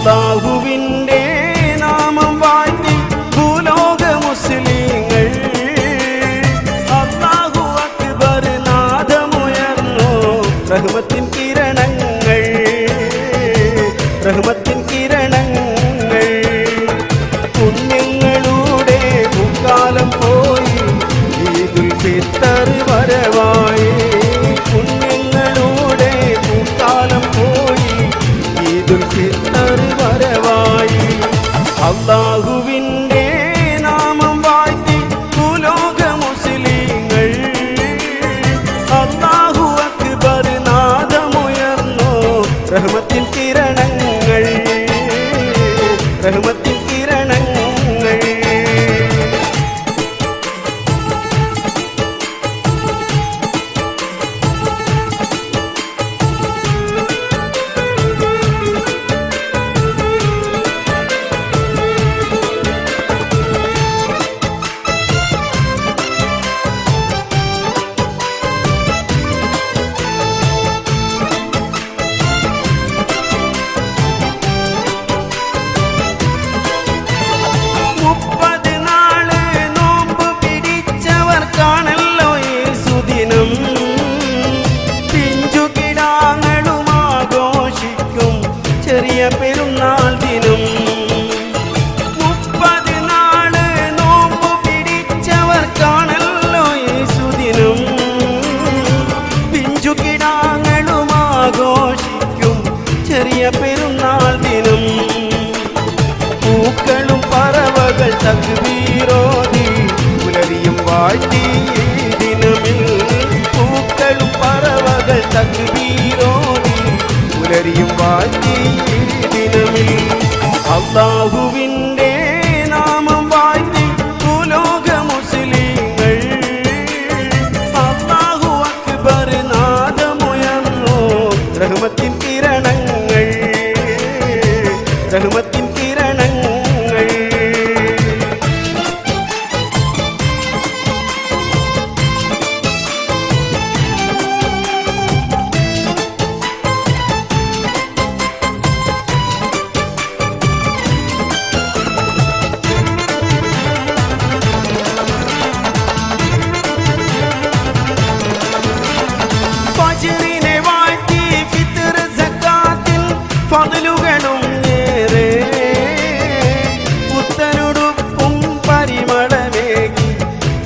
அல்லாஹுவின் பெருநாள் தினம். பூக்களும் பறவகள் தகுவீரோதி உலரியும் வாழ்த்தி தினமில். பூக்களும் பறவகள் தகுவீரோதி உலரியும் வாழ்த்தி தினமில். அல்லாஹுவின்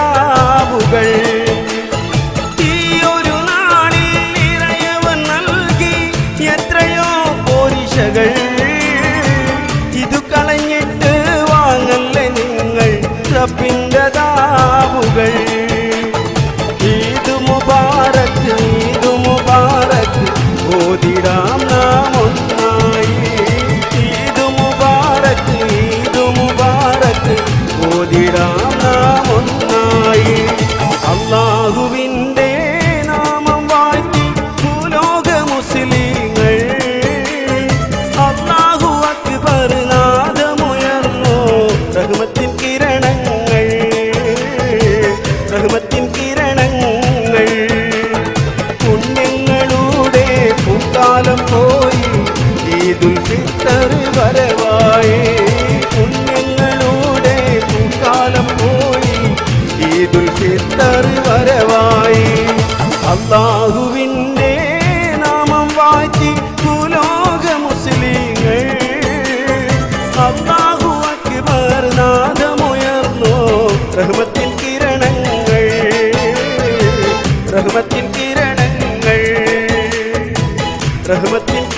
രാവുകൾ നിറയവൻ നൽകി എത്രയോ കളഞ്ഞിട്ട് വാങ്ങല്ലേ നിങ്ങൾ റപ്പിന്റെ താവുകൾ ദുൽഫിത്തറ് വരവായി. പുണ്യങ്ങളോടെ പൂക്കാലം പോയി. ഈ ദുൽഫിത്തറ് വരവായി. അള്ളാഹുവിന്റെ നാമം വാറ്റി ഭൂലോക മുസ്ലിങ്ങൾ. അള്ളാഹു അക്ബർ നാദമുയർന്നു. റഹ്മത്തിൻ കിരണങ്ങൾ. റഹ്മത്തിൻ കിരണങ്ങൾ. റഹ്മത്തിൻ